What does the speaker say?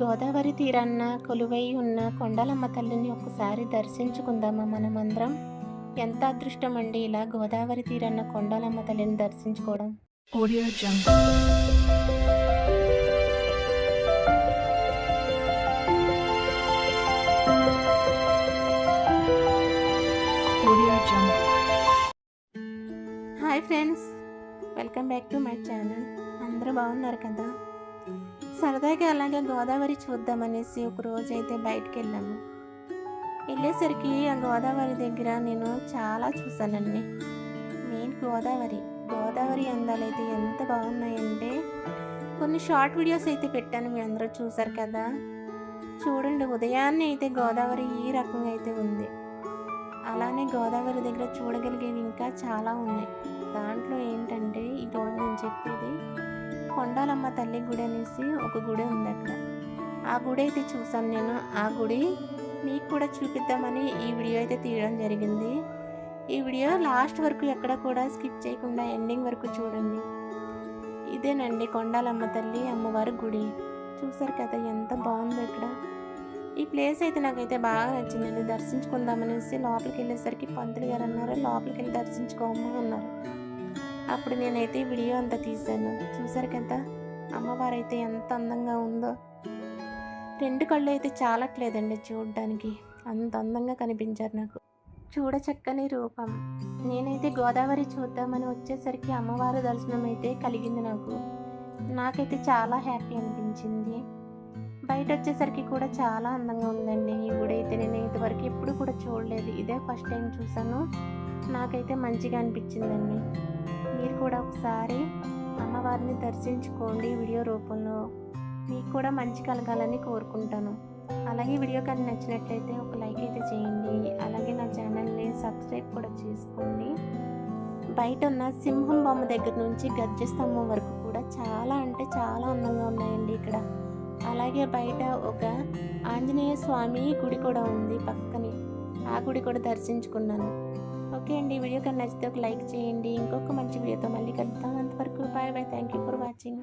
గోదావరి తీరాన్న కొలువై ఉన్న కొండలమ్మ తల్లిని ఒకసారి దర్శించుకుందామా మనమందరం? ఎంత అదృష్టం అండి ఇలా గోదావరి తీరాన్న కొండలమ్మ తల్లిని దర్శించుకోవడం? Jungle. Hi friends welcome back to my channel అందరూ బాగున్నారు కదా? సరదాగా అలాగే గోదావరి చూద్దామనేసి ఒక రోజు అయితే బయటికి వెళ్ళాము వెళ్ళేసరికి ఆ గోదావరి దగ్గర నేను చాలా చూశానండి. మెయిన్ గోదావరి. గోదావరి అందాలు అయితే ఎంత బాగున్నాయంటే కొన్ని షార్ట్ వీడియోస్ అయితే పెట్టాను మీ అందరూ చూసారు కదా. చూడండి ఉదయాన్నే అయితే గోదావరి ఈ రకంగా అయితే ఉంది. అలానే గోదావరి దగ్గర చూడగలిగేవి ఇంకా చాలా ఉన్నాయి. దాంట్లో ఏంటంటే ఈరోజు నేను చెప్పేది కొండాలమ్మ తల్లి గుడి అనేసి ఒక గుడి ఉంది అక్కడ ఆ గుడి అయితే చూసాను నేను. ఆ గుడి మీకు కూడా చూపిద్దామని ఈ వీడియో అయితే తీయడం జరిగింది. ఈ వీడియో లాస్ట్ వరకు ఎక్కడ కూడా స్కిప్ చేయకుండా ఎండింగ్ వరకు చూడండి. ఇదేనండి కొండాలమ్మ తల్లి అమ్మవారి గుడి. చూసారు కదా ఎంత బాగుందో ఇక్కడ ఈ ప్లేస్ అయితే నాకైతే బాగా నచ్చిందండి. దర్శించుకుందామనేసి లోపలికి వెళ్ళేసరికి పంతులు గారు అన్నారు లోపలికి వెళ్ళి దర్శించుకోమని అన్నారు. అప్పుడు నేనైతే ఈ వీడియో అంతా తీశాను. చూసారు కదా అమ్మవారు అయితే ఎంత అందంగా ఉందో. రెండు కళ్ళు అయితే చాలట్లేదండి చూడడానికి. అంత అందంగా కనిపించారు నాకు. చూడ చక్కని రూపం. నేనైతే గోదావరి చూద్దామని వచ్చేసరికి అమ్మవారి దర్శనం అయితే కలిగింది నాకు. నాకైతే చాలా హ్యాపీ అనిపించింది. బయట వచ్చేసరికి కూడా చాలా అందంగా ఉందండి. ఈ గుడి అయితే నేను ఇంతవరకు ఎప్పుడు కూడా చూడలేదు. ఇదే ఫస్ట్ టైం చూసాను నాకైతే మంచిగా అనిపించిందండి. మీరు కూడా ఒకసారి అమ్మవారిని దర్శించుకోండి వీడియో రూపంలో. మీకు కూడా మంచి కలగాలని కోరుకుంటాను. అలాగే వీడియో కానీ నచ్చినట్లయితే ఒక లైక్ అయితే చేయండి. అలాగే నా ఛానల్ని సబ్స్క్రైబ్ కూడా చేసుకోండి. బయట ఉన్న సింహం బొమ్మ దగ్గర నుంచి గజ్జ స్తంభం వరకు కూడా చాలా అంటే చాలా అందంగా ఉన్నాయండి ఇక్కడ. అలాగే బయట ఒక ఆంజనేయ స్వామి గుడి కూడా ఉంది పక్కనే. ఆ గుడి కూడా దర్శించుకున్నాను. ఓకే అండి వీడియో కానీ నచ్చితే ఒక లైక్ చేయండి. ఇంకొక మంచి వీడియోతో మళ్ళీ కలుద్దాం. అంతవరకు bye bye. Thank you for watching